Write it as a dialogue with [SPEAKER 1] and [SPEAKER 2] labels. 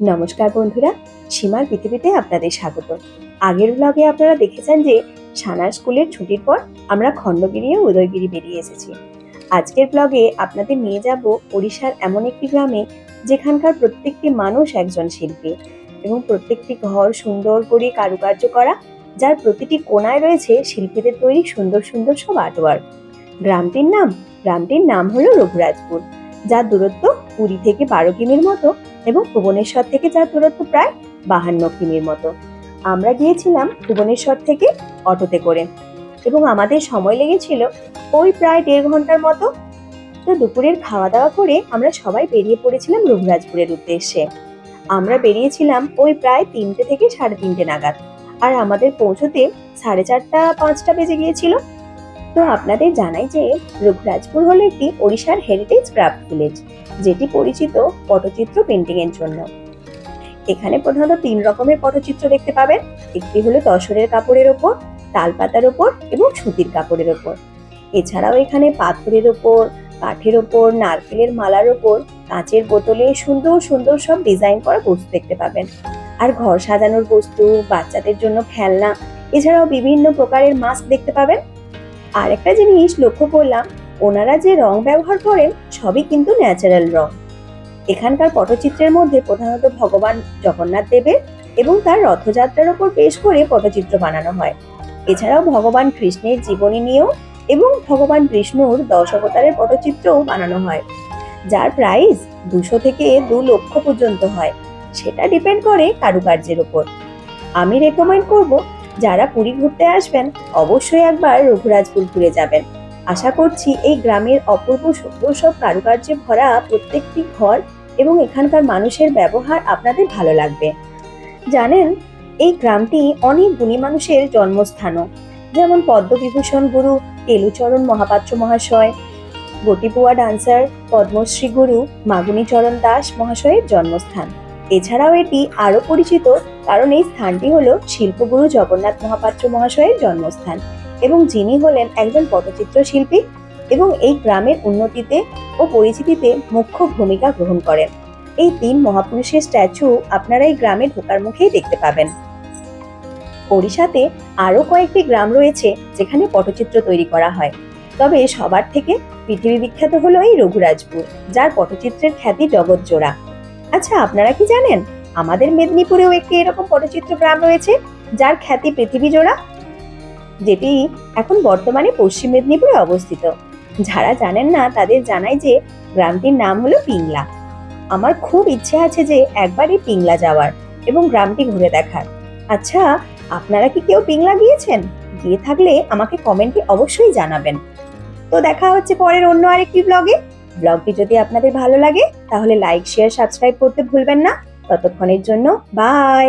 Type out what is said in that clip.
[SPEAKER 1] নমস্কার বন্ধুরা, সীমার পৃথিবীতে আপনাদের স্বাগত। আগের ব্লগে আপনারা দেখেছেন যে, সানার স্কুলের ছুটির পর আমরা খণ্ডগিরি ও উদয়গিরি বেরিয়ে এসেছি। আজকের ব্লগে আপনাদের নিয়ে যাব ওড়িশার এমন একটি গ্রামে, যেখানকার প্রত্যেকটি মানুষ একজন শিল্পী এবং প্রত্যেকটি ঘর সুন্দর করে কারুকার্য করা, যার প্রতিটি কোণায় রয়েছে শিল্পীদের তৈরি সুন্দর সুন্দর সব আর্টওয়ার্ক গ্রামটির নাম গ্রামটির নাম হলো রঘুরাজপুর, যার দূরত্ব পুরী থেকে বারো কিমির মতো। এবং ভুবনেশ্বর থেকে যার দূরত্ব প্রায় বাহান্ন কিমির মতো। আমরা গিয়েছিলাম ভুবনেশ্বর থেকে অটোতে করে এবং আমাদের সময় লেগেছিল ওই প্রায় দেড় ঘণ্টার মতো। তো দুপুরের খাওয়া দাওয়া করে আমরা সবাই বেরিয়ে পড়েছিলাম রঘুরাজপুরের উদ্দেশ্যে। আমরা বেরিয়েছিলাম ওই প্রায় তিনটে থেকে সাড়ে তিনটে নাগাদ। আর আমাদের পৌঁছতে সাড়ে চারটা, পাঁচটা বেজে গিয়েছিল। তো আপনাদের জানাই যে রঘুরাজপুর হলো একটি ওড়িশার হেরিটেজ ক্রাফট ভিলেজ যেটি পরিচিত পটচিত্র পেন্টিং এর জন্য। এখানে প্রধানত তিন রকমের পটচিত্র দেখতে পাবেন। একটি হলো তসরের কাপড়ের ওপর, তালপাতার ওপর এবং সুতির কাপড়ের ওপর। এছাড়াও এখানে পাথরের ওপর, কাঠের ওপর, নারকেলের মালার ওপর, কাঁচের বোতলে সুন্দর সুন্দর সব ডিজাইন করা বস্তু দেখতে পাবেন। আর ঘর সাজানোর বস্তু, বাচ্চাদের জন্য খেলনা, এছাড়াও বিভিন্ন প্রকারের মাস্ক দেখতে পাবেন। আর একটা জিনিস লক্ষ্য করলাম, ওনারা যে রং ব্যবহার করেন সবই কিন্তু ন্যাচারাল রং। এখানকার পটচিত্রের মধ্যে প্রধানত ভগবান জগন্নাথ দেবের এবং তার রথযাত্রার ওপর পেশ করে পটচিত্র বানানো হয়। এছাড়াও ভগবান কৃষ্ণের জীবনী নিয়েও এবং ভগবান বিষ্ণুর দশ অবতারের পটচিত্রও বানানো হয়, যার প্রাইস দুশো থেকে দু লক্ষ পর্যন্ত হয়। সেটা ডিপেন্ড করে কারুকার্যের উপর আমি রেকমেন্ড করব যারা পুরী ঘুরতে আসবেন, অবশ্যই একবার রঘুরাজপুর ঘুরে যাবেন। আশা করছি এই গ্রামের অপূর্ব সুন্দর সব কারুকার্যে ভরা প্রত্যেকটি ঘর এবং এখানকার মানুষের ব্যবহার আপনাদের ভালো লাগবে। জানেন, এই গ্রামটি অনেক গুণী মানুষের জন্মস্থানও। যেমন পদ্মবিভূষণ গুরু কেলুচরণ মহাপাত্র মহাশয়, গটিপুয়া ডান্সার, পদ্মশ্রী গুরু, মাগুনীচরণ দাস মহাশয়ের জন্মস্থান। এছাড়াও এটি আরও পরিচিত কারণ এই স্থানটি হল শিল্পগুরু জগন্নাথ মহাপাত্র মহাশয়ের জন্মস্থান এবং যিনি হলেন একজন পটচিত্র শিল্পী এবং এই গ্রামের উন্নতিতে ও পরিচিতিতে মুখ্য ভূমিকা গ্রহণ করেন। এই তিন মহাপুরুষের স্ট্যাচু আপনারা এই গ্রামে ঢোকার মুখেই দেখতে পাবেন। ওড়িশাতে আরও কয়েকটি গ্রাম রয়েছে যেখানে পটচিত্র তৈরি করা হয়। তবে সবার থেকে পৃথিবী বিখ্যাত হলো এই রঘুরাজপুর, যার পটচিত্রের খ্যাতি জগৎজোড়া। আচ্ছা আপনারা কি জানেন? আমাদের মেদিনীপুরেও একটি এরকম পটচিত্র গ্রাম রয়েছে, যার খ্যাতি পৃথিবী জোড়া, যেটি এখন বর্তমানে পশ্চিম মেদিনীপুরে অবস্থিত। যারা জানেন না, তাদের জানাই যে গ্রামটির নাম হলো পিংলা। আমার খুব ইচ্ছে আছে যে একবারই পিংলা যাওয়ার এবং গ্রামটি ঘুরে দেখার। আচ্ছা আপনারা কি কেউ পিংলা গিয়েছেন? গিয়ে থাকলে আমাকে কমেন্টে অবশ্যই জানাবেন। তো দেখা হচ্ছে পরের অন্য আরেকটি ব্লগে ব্লগটি যদি আপনাদের ভালো লাগে, তাহলে লাইক শেয়ার সাবস্ক্রাইব করতে ভুলবেন না। ততক্ষণের জন্য বাই